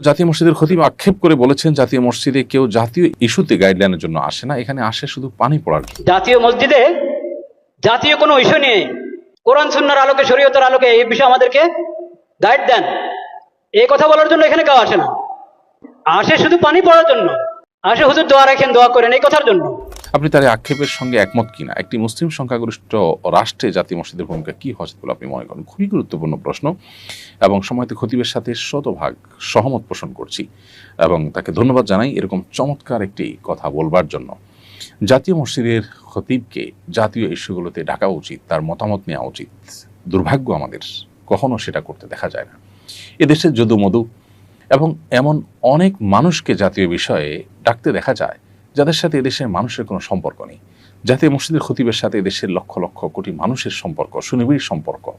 জাতীয় মসজিদের খতিব আক্ষেপ করে বলেছেন, জাতীয় মসজিদে কেউ জাতীয় ইস্যুতে গাইডলাইনের জন্য আসে না, এখানে আসে শুধু পানি পড়ার জাতীয় মসজিদে জাতীয় কোনো ইস্যু নিয়ে কোরআন, সুন্নার আলোকে, শরীয়তের আলোকে এই বিষয়ে আমাদেরকে গাইড দেন। এই কথা বলার জন্য এখানে কেউ আসে না। আসে শুধু পানি পড়ার জন্য। আসে হুজুর দোয়া রাখেন, দোয়া করেন এই কথার জন্য। আপনি তার আক্ষেপের সঙ্গে একমত কিনা? একটি মুসলিম সংখ্যাগরিষ্ঠ রাষ্ট্রে জাতীয় মসজিদের ভূমিকা কি হওয়া বলে আপনি মনে করেন? খুবই গুরুত্বপূর্ণ প্রশ্ন এবং সময়তে খতিবের সাথে শতভাগ সহমত পোষণ করছি এবং তাকে ধন্যবাদ জানাই এরকম চমৎকার একটি কথা বলবার জন্য। জাতীয় মসজিদের খতিবকে জাতীয় ইস্যুগুলোতে ডাকা উচিত, তার মতামত নেওয়া উচিত। দুর্ভাগ্য আমাদের, কখনো সেটা করতে দেখা যায় না। এদেশের যদু মধু এবং এমন অনেক মানুষকে জাতীয় বিষয়ে ডাকতে দেখা যায় যাদের সাথে এদেশের মানুষের কোনো সম্পর্ক নেই। জাতীয় মসজিদের খতিবের সাথে এদেশের লক্ষ লক্ষ কোটি মানুষের সম্পর্ক, সুনিবিড় সম্পর্ক,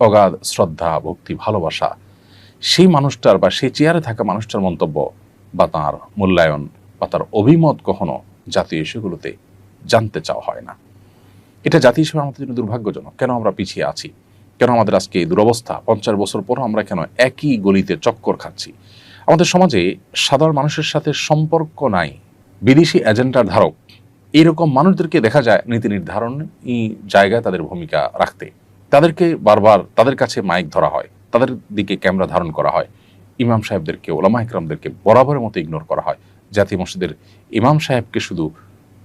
অগাধ শ্রদ্ধা, ভক্তি, ভালোবাসা। সেই মানুষটার বা সেই চেয়ারে থাকা মানুষটার মন্তব্য বা তাঁর মূল্যায়ন বা তার অভিমত কখনো জাতীয় ইস্যুগুলোতে জানতে চাওয়া হয় না। এটা জাতি হিসেবে আমাদের জন্য দুর্ভাগ্যজনক। কেন আমরা পিছিয়ে আছি? কেন আমাদের আজকে এই দুরবস্থা? পঞ্চাশ বছর পরও আমরা কেন একই গলিতে চক্কর খাচ্ছি? আমাদের সমাজে সাধারণ মানুষের সাথে সম্পর্ক নাই। বিদেশি এজেন্ডার ধারক এইরকম মানুষদেরকে দেখা যায় নীতি নির্ধারণ জায়গায় তাদের ভূমিকা রাখতে। তাদেরকে বারবার তাদের কাছে মাইক ধরা হয়, তাদের দিকে ক্যামেরা ধারণ করা হয়, ইমাম সাহেবদেরকে, ওলামা ইকরামদেরকে বরাবরের মতো ইগনোর করা হয়। জাতীয় মসজিদের ইমাম সাহেবকে শুধু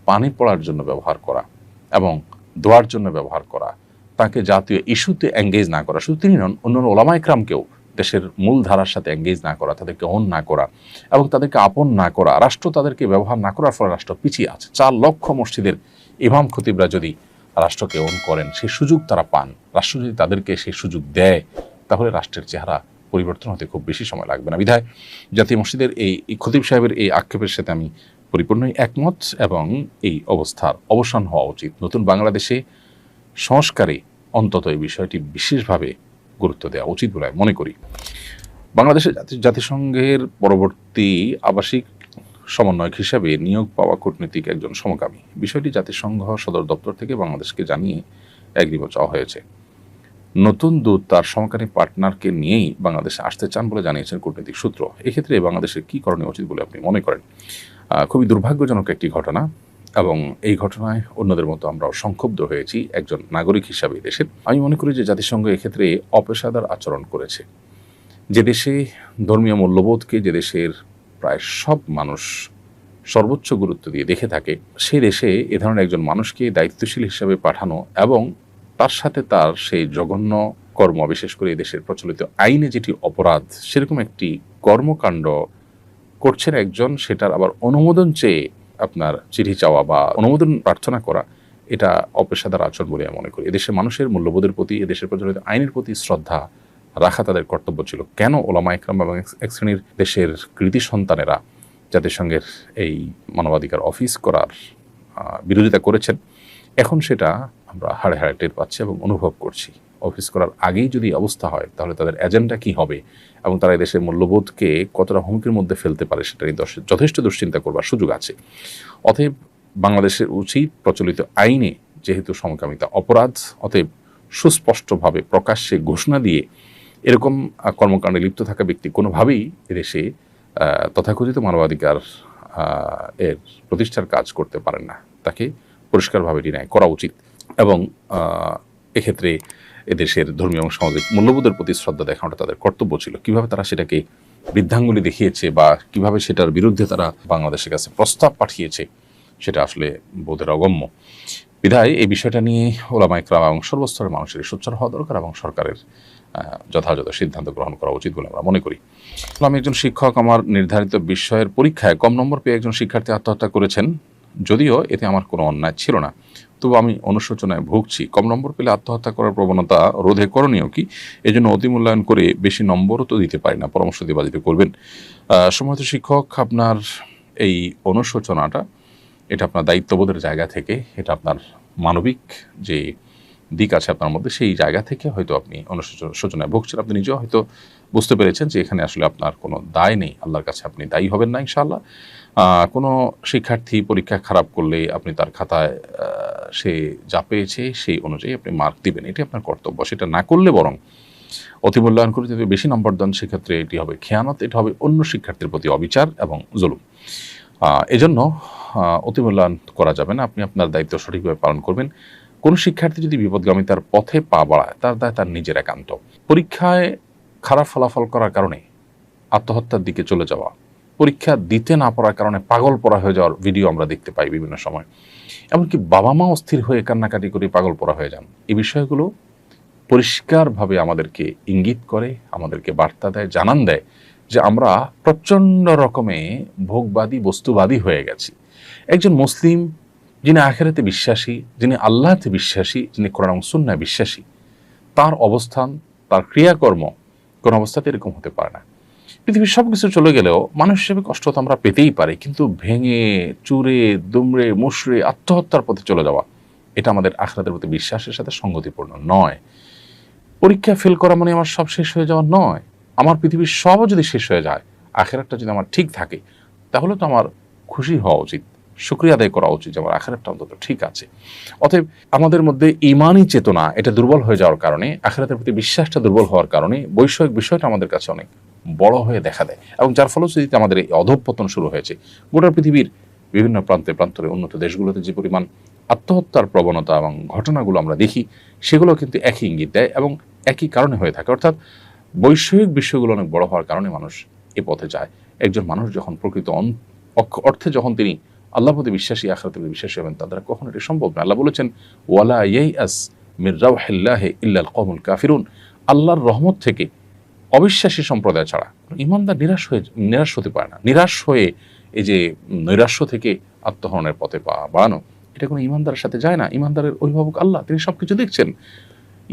পানি পড়ার জন্য ব্যবহার করা এবং দোয়ার জন্য ব্যবহার করা, তাকে জাতীয় ইস্যুতে এঙ্গেজ না করা। শুধু তিনি নন অন্য ওলামা ইকরামকেও দেশের মূল ধারার সাথে এঙ্গেজ না করা, তাদেরকে অন না করা এবং তাদেরকে আপন না করা, রাষ্ট্র তাদেরকে ব্যবহার না করার ফলে রাষ্ট্র পিছিয়ে আছে। চার লক্ষ মসজিদের ইমাম খতিবরা যদি রাষ্ট্রকে অন করেন সেই সুযোগ তারা পান। রাষ্ট্র যদি তাদেরকে সেই সুযোগ দেয়, তাহলে রাষ্ট্রের চেহারা পরিবর্তন হতে খুব বেশি সময় লাগবে না। বিধায় জাতীয় মসজিদের এই খতিব সাহেবের এই আক্ষেপের সাথে আমি পরিপূর্ণই একমত এবং এই অবস্থার অবসান হওয়া উচিত। নতুন বাংলাদেশে সংস্কারে অন্তত এই বিষয়টি বিশেষভাবে গুরুত্ব দেওয়া উচিত বলে মনে করি। বাংলাদেশের জাতিসংঘের পরবর্তী আবাসিক সমন্বয়ক হিসাবে নিয়োগ পাওয়া কূটনীতিক একজন সমকামী। বিষয়টি জাতিসংঘ সদর দপ্তর থেকে বাংলাদেশকে জানিয়ে একদিবস চাওয়া হয়েছে। নতুন দূত তার সমকামী পার্টনারকে নিয়েই বাংলাদেশে আসতে চান বলে জানিয়েছেন কূটনীতিক সূত্র। এক্ষেত্রে বাংলাদেশের কী করণীয় উচিত বলে আপনি মনে করেন? খুবই দুর্ভাগ্যজনক একটি ঘটনা। এবং এই ঘটনায় অন্যদের মতো আমরাও সংক্ষুব্ধ হয়েছি একজন নাগরিক হিসাবে দেশের। আমি মনে করি যে জাতিসংঘ এক্ষেত্রে অপেশাদার আচরণ করেছে। যে দেশে ধর্মীয় মূল্যবোধকে যে দেশের প্রায় সব মানুষ সর্বোচ্চ গুরুত্ব দিয়ে দেখে থাকে, সে দেশে এ ধরনের একজন মানুষকে দায়িত্বশীল হিসাবে পাঠানো এবং তার সাথে তার সেই জঘন্য কর্ম, বিশেষ করে দেশের প্রচলিত আইনে যেটি অপরাধ, সেরকম একটি কর্মকাণ্ড করছেন একজন, সেটার আবার অনুমোদন চেয়ে আপনার চিঠি চাওয়া বা অনুমোদন প্রার্থনা করা, এটা অপেশাদার আচরণ বলে আমি মনে করি। এদেশের মানুষের মূল্যবোধের প্রতি, এদেশের প্রচলিত আইনের প্রতি শ্রদ্ধা রাখা তাদের কর্তব্য ছিল। কেন ওলামা একরাম এবং এক- এক শ্রেণির দেশের কৃতি সন্তানেরা জাতিসংঘের এই মানবাধিকার অফিস করার বিরোধিতা করেছেন, এখন সেটা আমরা হাড়ে হাড়ে টের পাচ্ছি এবং অনুভব করছি। অফিস করার আগেই যদি অবস্থা হয়, তাহলে তাদের এজেন্ডা কি হবে? এবং তারা দেশের মূল্যবোধকে কতটা হুমকির মধ্যে ফেলতে পারে সেটা নিয়ে যথেষ্ট দুশ্চিন্তা করবার সুযোগ আছে। অতএব বাংলাদেশের উচিত প্রচলিত আইনে যেহেতু সমকামিতা অপরাধ, অতএব সুস্পষ্টভাবে প্রকাশ্যে ঘোষণা দিয়ে এরকম কর্মকাণ্ডে লিপ্ত থাকা ব্যক্তি কোনোভাবেই এদেশে তথাকথিত মানবাধিকার এর প্রতিষ্ঠার কাজ করতে পারেন না। তাকে পরিষ্কারভাবে ডিনাই করা উচিত। এবং এক্ষেত্রে এদেশের ধর্মীয় এবং সামাজিক মূল্যবোধের প্রতি শ্রদ্ধা দেখানোটা তাদের কর্তব্য ছিল। কীভাবে তারা সেটাকে বৃদ্ধাঙ্গুলি দেখিয়েছে বা কীভাবে সেটার বিরুদ্ধে তারা বাংলাদেশের কাছে প্রস্তাব পাঠিয়েছে, সেটা আসলে বোধের অগম্য। বিধায় এই বিষয়টা নিয়ে ওলামা ইকরাম এবং সর্বস্তরের মানুষের সোচ্চার হওয়া দরকার এবং সরকারের যথাযথ সিদ্ধান্ত গ্রহণ করা উচিত বলে আমরা মনে করি। আমি একজন শিক্ষক, আমার নির্ধারিত বিষয়ের পরীক্ষায় কম নম্বর পেয়ে একজন শিক্ষার্থী আত্মহত্যা করেছেন, যদিও এতে আমার কোনো অন্যায় ছিল না। তবু আমি অনুশোচনায় ভুগছি। কম নম্বর পেলে আত্মহত্যা করার প্রবণতা রোধে করণীয় কি? এজন্য জন্য অতি মূল্যায়ন করে বেশি নম্বরও তো দিতে পারি না। পরামর্শ দিয়ে বাজিতে করবেন। সময়ত শিক্ষক, আপনার এই অনুশোচনাটা, এটা আপনার দায়িত্ববোধের জায়গা থেকে, এটা আপনার মানবিক যে দিক আছে আপনার মধ্যে সেই জায়গা থেকে হয়তো আপনি অনুশোচনায় ভুগছেন। আপনি নিজেও হয়তো বুঝতে পেরেছেন যে এখানে আসলে আপনার কোনো দায় নেই। আল্লাহর কাছে আপনি দায়ী হবেন না ইনশাআল্লাহ। কোনো শিক্ষার্থী পরীক্ষা খারাপ করলে আপনি তার খাতায় সে যা পেয়েছে সেই অনুযায়ী আপনি মার্ক দিবেন। এটি আপনার কর্তব্য। সেটা না করলে বরং অতি মূল্যায়ন করে যদি বেশি নম্বর দেন সেক্ষেত্রে এটি হবে খেয়ানত এটা হবে অন্য শিক্ষার্থীর প্রতি অবিচার এবং জুলুম। এজন্য আহ, অতি মূল্যায়ন করা যাবে না। আপনি আপনার দায়িত্ব সঠিকভাবে পালন করবেন। কোন শিক্ষার্থী যদি বিপদগামিতার পথে পা বাড়ায়, তার দায় তার নিজের একান্ত। পরীক্ষায় খারাপ ফলাফল করার কারণে আত্মহত্যার দিকে চলে যাওয়া, পরীক্ষা দিতে না পারার কারণে পাগল পড়া হয়ে যাওয়ার ভিডিও আমরা দেখতে পাই বিভিন্ন সময়। এমনকি বাবা মা অস্থির হয়ে কান্নাকাটি করে পাগল পড়া হয়ে যান। এই বিষয়গুলো পরিষ্কারভাবে আমাদেরকে ইঙ্গিত করে, আমাদেরকে বার্তা দেয়, জানান দেয় যে আমরা প্রচণ্ড রকমে ভোগবাদী, বস্তুবাদী হয়ে গেছি। একজন মুসলিম যিনি আখেরাতে বিশ্বাসী, যিনি আল্লাহতে বিশ্বাসী, যিনি কোরআন এবং সুন্নায় বিশ্বাসী, তার অবস্থান, তার ক্রিয়াকর্ম কোন অবস্থাতে এরকম হতে পারে না। পৃথিবীর সব কিছু চলে গেলেও মানুষ হিসেবে কষ্ট তো আমরা পেতেই পারি, কিন্তু ভেঙে, চুরে, দুমড়ে মুশড়ে আত্মহত্যার পথে চলে যাওয়া, এটা আমাদের আখরাতের প্রতি বিশ্বাসের সাথে সঙ্গতিপূর্ণ নয়। পরীক্ষা ফেল করা মানে আমার সব শেষ হয়ে যাওয়া নয়। আমার পৃথিবীর সবও যদি শেষ হয়ে যায়, আখেরাতটা যদি আমার ঠিক থাকে, তাহলে তো আমার খুশি হওয়া উচিত। শুক্রিয়া আদায় করা উচিত যেমন আখেরাতটা অন্তত ঠিক আছে। অতএব আমাদের মধ্যে ইমানই চেতনা, এটা দুর্বল হয়ে যাওয়ার কারণে, আখেরাতের প্রতি বিশ্বাসটা দুর্বল হওয়ার কারণে বৈষয়িক বিষয়টা আমাদের কাছে অনেক বড় হয়ে দেখা দেয় এবং যার ফলশ্রুতিতে আমাদের এই অধঃপতন শুরু হয়েছে। গোটা পৃথিবীর বিভিন্ন প্রান্তে প্রান্তরে উন্নত দেশগুলোতে যে পরিমাণ আত্মহত্যার প্রবণতা এবং ঘটনাগুলো আমরা দেখি, সেগুলো কিন্তু একই ইঙ্গিত দেয় এবং একই কারণে হয়ে থাকে। অর্থাৎ বৈষয়িক বিষয়গুলো অনেক বড় হওয়ার কারণে মানুষ এ পথে যায়। একজন মানুষ যখন প্রকৃত অর্থে যখন তিনি আল্লাহ প্রতি বিশ্বাসী আখরাতে প্রতি বিশ্বাসী হবেন তার দ্বারা কখনো এটি সম্ভব না আল্লাহ বলেছেন, ওয়ালা ইয়াই আস মির রাউহিল্লাহে ইল্লাল কমুল কাফিরুন। আল্লাহর রহমত থেকে অবিশ্বাসী সম্প্রদায় ছাড়া ইমানদার নিরাশ হয়ে, নিরাশ হতে পারে না। নিরাশ হয়ে এই যে নৈরাশ্য থেকে আত্মহরণের পথে পা বাড়ানো, এটা কোনো ইমানদারের সাথে যায় না। ইমানদারের অভিভাবক আল্লাহ, তিনি সব কিছু দেখছেন।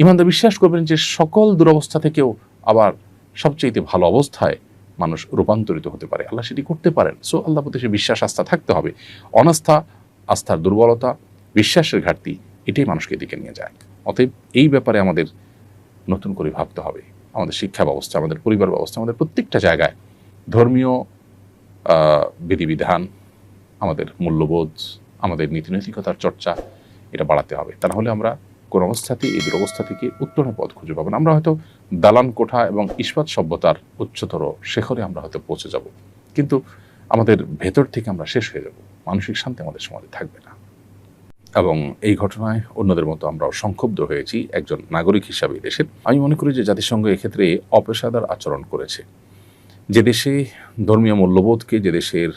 ইমানদার বিশ্বাস করবেন যে সকল দুরবস্থা থেকেও আবার সবচেয়ে ভালো অবস্থায় মানুষ রূপান্তরিত হতে পারে। আল্লাহ সেটি করতে পারেন। সো আল্লাহ প্রতি সে বিশ্বাস, আস্থা থাকতে হবে। অনাস্থা, আস্থার দুর্বলতা, বিশ্বাসের ঘাটতি, এটাই মানুষকে এদিকে নিয়ে যায়। অতএব এই ব্যাপারে আমাদের নতুন করে ভাবতে হবে। আমাদের শিক্ষা ব্যবস্থা, আমাদের পরিবার ব্যবস্থা, আমাদের প্রত্যেকটা জায়গায় ধর্মীয় বিধিবিধান, আমাদের মূল্যবোধ, আমাদের নীতিনৈতিকতার চর্চা, এটা বাড়াতে হবে। তা নাহলে আমরা কোন অবস্থাতেই এই দুরবস্থা থেকে উত্তরণের পথ খুঁজে পাবেন। আমরা হয়তো দালান কোঠা এবং ইস্পাত সভ্যতার উচ্চতর শেখরে আমরা হয়তো পৌঁছে যাব। কিন্তু আমাদের ভেতর থেকে আমরা শেষ হয়ে যাব। মানসিক শান্তি আমাদের সমাজে থাকবে না। এবং এই ঘটনায় অন্যদের মতো আমরাও সংক্ষুব্ধ হয়েছি একজন নাগরিক হিসাবে দেশের। আমি মনে করি যে জাতিসংঘ এক্ষেত্রে অপেশাদার আচরণ করেছে। যে দেশে ধর্মীয় মূল্যবোধকে যে দেশের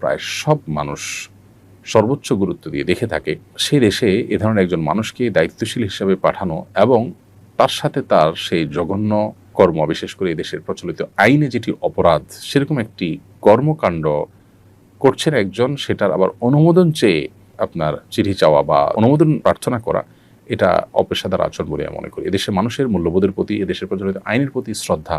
প্রায় সব মানুষ সর্বোচ্চ গুরুত্ব দিয়ে দেখে থাকে, সে দেশে এ ধরনের একজন মানুষকে দায়িত্বশীল হিসাবে পাঠানো এবং তার সাথে তার সেই জঘন্য কর্ম, বিশেষ করে দেশের প্রচলিত আইনে যেটি অপরাধ, সেরকম একটি কর্মকাণ্ড করছেন একজন, সেটার আবার অনুমোদন চেয়ে আপনার চিঠি চাওয়া বা অনুমোদন প্রার্থনা করা, এটা অপেশাদার আচরণ বলে আমি মনে করি। এদেশের মানুষের মূল্যবোধের প্রতি এদেশের প্রচলিত আইনের প্রতি শ্রদ্ধা